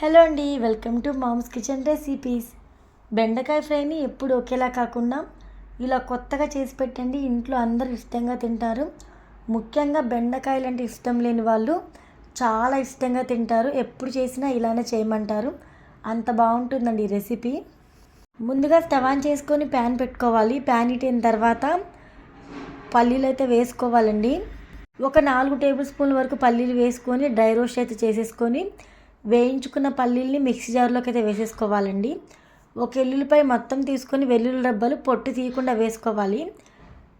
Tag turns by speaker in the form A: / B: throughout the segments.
A: Hello అండి welcome to mom's kitchen recipes. బెండకాయ ఫ్రైని ఎప్పుడు ఒకేలా కాకుండా ఇలా కొత్తగా చేసి పెట్టండి ఇంట్లో అందరూ ఇష్టంగా తింటారు. ముఖ్యంగా బెండకాయలు అంటే ఇష్టం లేని వాళ్ళు చాలా ఇష్టంగా తింటారు ఎప్పుడు చేసినా ఇలానే చేయమంటారు. అంత బాగుంటుందండి ఈ రెసిపీ. ముందుగా స్టవ్ ఆన్ చేసుకొని ప్యాన్ పెట్టుకోవాలి. ప్యాన్ ఇట్టిన తర్వాత పల్లీలు అయితే వేసుకోవాలండి. ఒక నాలుగు టేబుల్ స్పూన్ల వరకు పల్లీలు వేసుకొని డ్రై రోస్ట్ అయితే చేసేసుకొని వేయించుకున్న పల్లీల్ని మిక్సీ జార్లోకి అయితే వేసేసుకోవాలండి. ఒక ఎల్లుల్లిపై మొత్తం తీసుకొని వెల్లుల్లి డబ్బాలు పొట్టు తీయకుండా వేసుకోవాలి.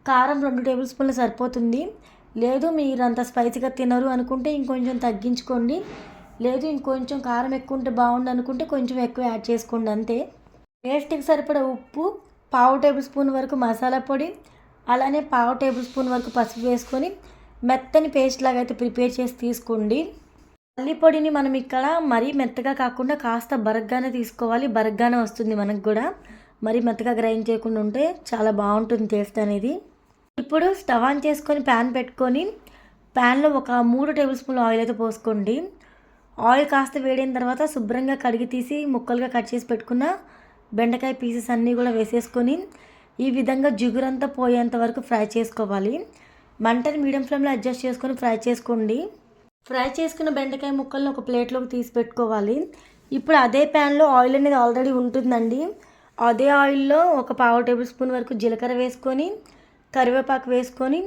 A: కారం రెండు టేబుల్ స్పూన్లు సరిపోతుంది. లేదు మీరు అంత స్పైసీగా తినరు అనుకుంటే ఇంకొంచెం తగ్గించుకోండి. లేదు ఇంకొంచెం కారం ఎక్కువ ఉంటే బాగుండు అనుకుంటే కొంచెం ఎక్కువ యాడ్ చేసుకోండి అంతే. టేస్ట్కి సరిపడా ఉప్పు పావు టేబుల్ స్పూన్ వరకు మసాలా పొడి అలానే పావు టేబుల్ స్పూన్ వరకు పసుపు వేసుకొని మెత్తని పేస్ట్ లాగా అయితే ప్రిపేర్ చేసి తీసుకోండి. పల్లిపొడిని మనం ఇక్కడ మరీ మెత్తగా కాకుండా కాస్త బరగ్గానే తీసుకోవాలి. బరగ్గానే వస్తుంది మనకు కూడా. మరీ మెత్తగా గ్రైండ్ చేయకుండా ఉంటే చాలా బాగుంటుంది టేస్ట్ అనేది. ఇప్పుడు స్టవ్ ఆన్ చేసుకొని ప్యాన్ పెట్టుకొని ప్యాన్లో ఒక మూడు టేబుల్ స్పూన్లు ఆయిల్ అయితే పోసుకోండి. ఆయిల్ కాస్త వేడిన తర్వాత శుభ్రంగా కడిగి తీసి ముక్కలుగా కట్ చేసి పెట్టుకున్న బెండకాయ పీసెస్ అన్నీ కూడా వేసేసుకొని ఈ విధంగా జిగురంతా పోయేంత వరకు ఫ్రై చేసుకోవాలి. మంటని మీడియం ఫ్లేమ్లో అడ్జస్ట్ చేసుకొని ఫ్రై చేసుకోండి. ఫ్రై చేసుకున్న బెండకాయ ముక్కల్ని ఒక ప్లేట్లోకి తీసి పెట్టుకోవాలి. ఇప్పుడు అదే ప్యాన్లో ఆయిల్ అనేది ఆల్రెడీ ఉంటుందండి. అదే ఆయిల్లో ఒక పావు టేబుల్ స్పూన్ వరకు జీలకర్ర వేసుకొని కరివేపాకు వేసుకొని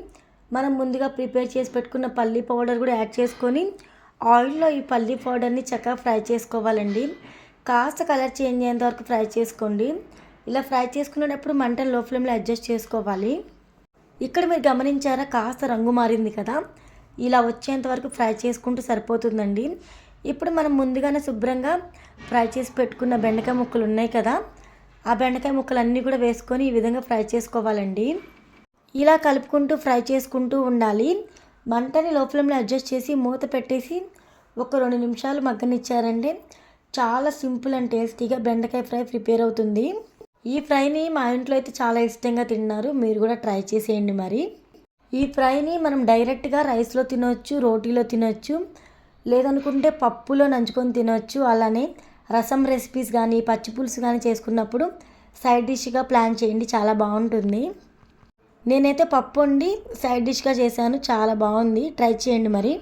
A: మనం ముందుగా ప్రిపేర్ చేసి పెట్టుకున్న పల్లీ పౌడర్ కూడా యాడ్ చేసుకొని ఆయిల్లో ఈ పల్లీ పౌడర్ని చక్కగా ఫ్రై చేసుకోవాలండి. కాస్త కలర్ చేంజ్ అయ్యేంత వరకు ఫ్రై చేసుకోండి. ఇలా ఫ్రై చేసుకునేటప్పుడు మంటను లో ఫ్లేమ్లో అడ్జస్ట్ చేసుకోవాలి. ఇక్కడ మీరు గమనించారా? కాస్త రంగు మారింది కదా. ఇలా వచ్చేంత వరకు ఫ్రై చేసుకుంటూ సరిపోతుందండి. ఇప్పుడు మనం ముందుగానే శుభ్రంగా ఫ్రై చేసి పెట్టుకున్న బెండకాయ ముక్కలు ఉన్నాయి కదా ఆ బెండకాయ ముక్కలు అన్నీ కూడా వేసుకొని ఈ విధంగా ఫ్రై చేసుకోవాలండి. ఇలా కలుపుకుంటూ ఫ్రై చేసుకుంటూ ఉండాలి. మంటని లో ఫ్లేమ్లో అడ్జస్ట్ చేసి మూత పెట్టేసి ఒక రెండు నిమిషాలు మగ్గనిచ్చారంటే చాలా సింపుల్ అండ్ టేస్టీగా బెండకాయ ఫ్రై ప్రిపేర్ అవుతుంది. ఈ ఫ్రైని మా ఇంట్లో అయితే చాలా ఇష్టంగా తిన్నారు. మీరు కూడా ట్రై చేసేయండి మరి. ఈ ఫ్రైని మనం డైరెక్ట్గా రైస్లో తినవచ్చు రోటీలో తినవచ్చు లేదనుకుంటే పప్పులో నంచుకొని తినవచ్చు అలానే రసం రెసిపీస్ కానీ పచ్చి పులుసు కానీ చేసుకున్నప్పుడు సైడ్ డిష్గా ప్లాన్ చేయండి చాలా బాగుంటుంది. నేనైతే పప్పు వండి సైడ్ డిష్గా చేశాను చాలా బాగుంది. ట్రై చేయండి మరి.